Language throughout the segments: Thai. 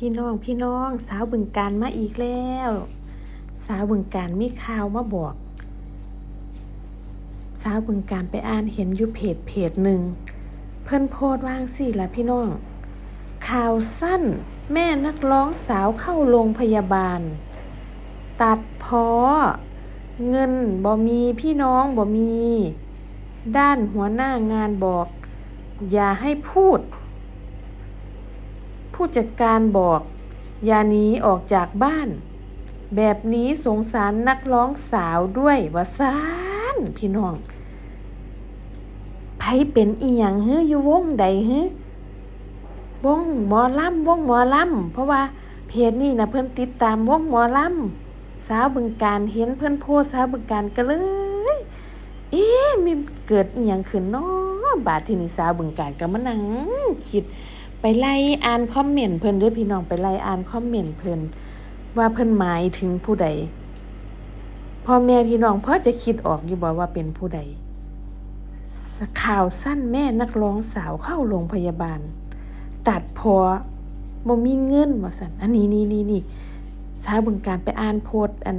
พี่น้องพี่น้องสาวบึงการมาอีกแล้ว สาวบึงการมีข่าวมาบอก สาวบึงการไปอ่านเห็นอยู่เพจเพจหนึ่งเพิ่นโพสต์วางสิละพี่น้อง ข่าวสั้นแม่นักร้องสาวเข้าโรงพยาบาล ตัดพอเงินบ่มีพี่น้องบ่มี ด้านหัวหน้างานบอก อย่าให้พูด ผู้จัดการบอก อย่าหนีออกจากบ้าน แบบนี้สงสารนักร้องสาวด้วยว่าซานพี่น้องไผเป็นอีหยังเฮ้ยอยู่วงใดเฮ้วงหมอลำวงหมอลำเพราะว่าเพจนี่นะเพิ่นติดตามวงหมอลำสาวบึงการเห็นเพิ่นโพสสาวบึงการก็เลย เอ๊ะมีเกิดอีหยังขึ้นเนาะบาดที่นี่สาวบึงการก็มานั่งคิด ไปไล่อ่านคอมเมนต์เพิ่นด้อพี่น้องไปไล่อ่านคอมเมนต์เพิ่นว่าเพิ่นหมายถึงผู้ใดพ่อแม่พี่น้องพอจะคิดออกอยู่บ่ว่าเป็นผู้ใดข่าวสั้นแม่นักร้องสาวเข้าโรงพยาบาล ตัดพอบ่มีเงินว่าซั่นอันนี้นี่นี่นี่สาวบึงการไปอ่านโพสอัน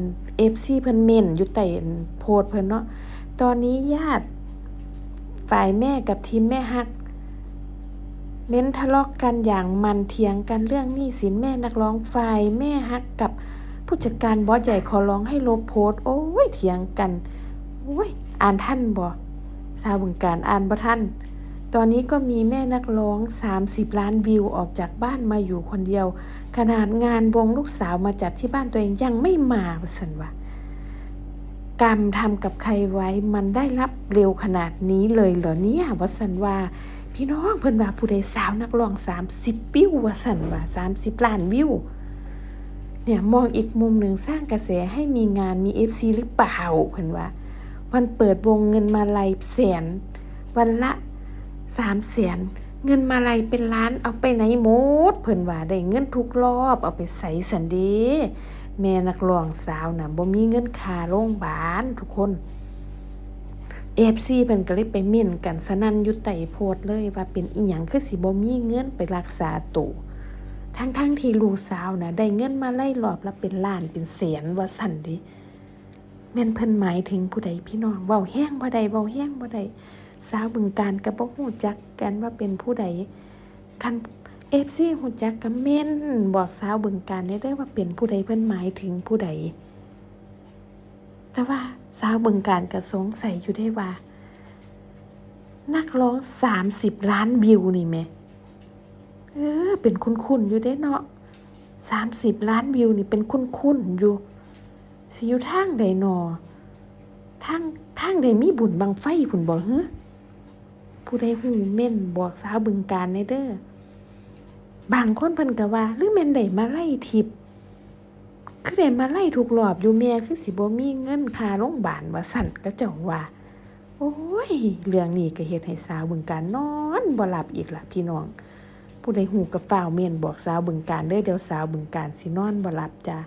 FC เพิ่นเม่นอยู่ใต้อันโพสเพิ่นเนาะตอนนี้ญาติฝ่ายแม่กับทีมแม่ฮัก เม้นทะเลาะกกันอย่างมันเถียงกันเรื่องหนี้สินแม่นักร้องฝ่ายแม่ฮักกับผู้จัดการบอสใหญ่ขอร้องให้ลบโพสโอ้ยเถียงกันโอ้ยอ่านท่านบ่สาวบึงการอ่านบ่ท่าน ตอนนี้ก็มีแม่นักร้อง 30 ล้านวิวออกจากบ้านมาอยู่คนเดียว ขนาดงานวงลูกสาวมาจัดที่บ้านตัวเองยังไม่มาว่าสันว่ากรรมทำกับใครไว้มันได้รับเร็วขนาดนี้เลยเหรอเนี่ยวสันว่า พี่น้องเพิ่นว่าผู้ใดสาวนักร้องสามสิบวิวว่าสั่นว่าสามสิบล้านวิว เนี่ยมองอีกมุมหนึ่งสร้างกระแสให้มีงานมีเอฟซีหรือเปล่าเพิ่นว่าวันเปิดวงเงินมาลัยแสน วันละสามแสนเงินมาลัยเป็นล้านเอาไปไหนหมดเพิ่นว่าได้เงินทุกรอบเอาไปใส่สันเดแม่นักร้องสาวน่ะบ่มีเงินค่าโรงพยาบาลทุกคน เอฟซีเพิ่นก็เลยไปเม่นกันสนั่นยู่ไต่โพดเลยว่าเป็นอีหยังคือสิบ่มีเงินไปรักษาตัวทั้งๆทที่ลูกสาวนะได้เงินมาไล่รอบและเป็นล้านเป็นแสนว่าสั่นดิแม่นเพิ่นหมายถึงผู้ใดพี่น้องเว้าแห้งบ่ได้เว้าแห้งบ่ได้สาวบึงการก็บ่ฮู้จักกันว่าเป็นผู้ใดคัน FC ฮู้จักก็แม่นบอกสาวบึงการได้เด้อว่าเป็นผู้ใดเพิ่นหมายถึงผู้ใด แต่ว่าสาวบึงการก็สงสัยอยู่ได้ว่า นักร้องสามสิบล้านวิวนี่แหมเออเป็นคุ้นๆอยู่ได้เนาะสามสิบล้านวิวนี่เป็นคุ้นๆอยู่สิอยู่ทางใดนอทางทางใดมีบุญบังไฟผุนบ่เฮ้อผู้ใดหูเม่นบอกสาวบึงการในเด้อบางคนเพิ่นก็ว่า หรือแม่นได้มาไล่ทิพย์ คือได้มาไล่ถูกหลอบอยู่แม่คือสิบ่มีเงินค่าโรงบาลว่าสั่นก็เจ้าว่า โอ้ย เรื่องนี้ก็เฮ็ดให้สาวบึงการนอนบ่หลับอีกล่ะพี่น้อง ผู้ใดหูกับฟ้าวเมียนบอกสาวบึงการเด้อเดี๋ยวสาวบึงการสินอนบ่หลับจ้า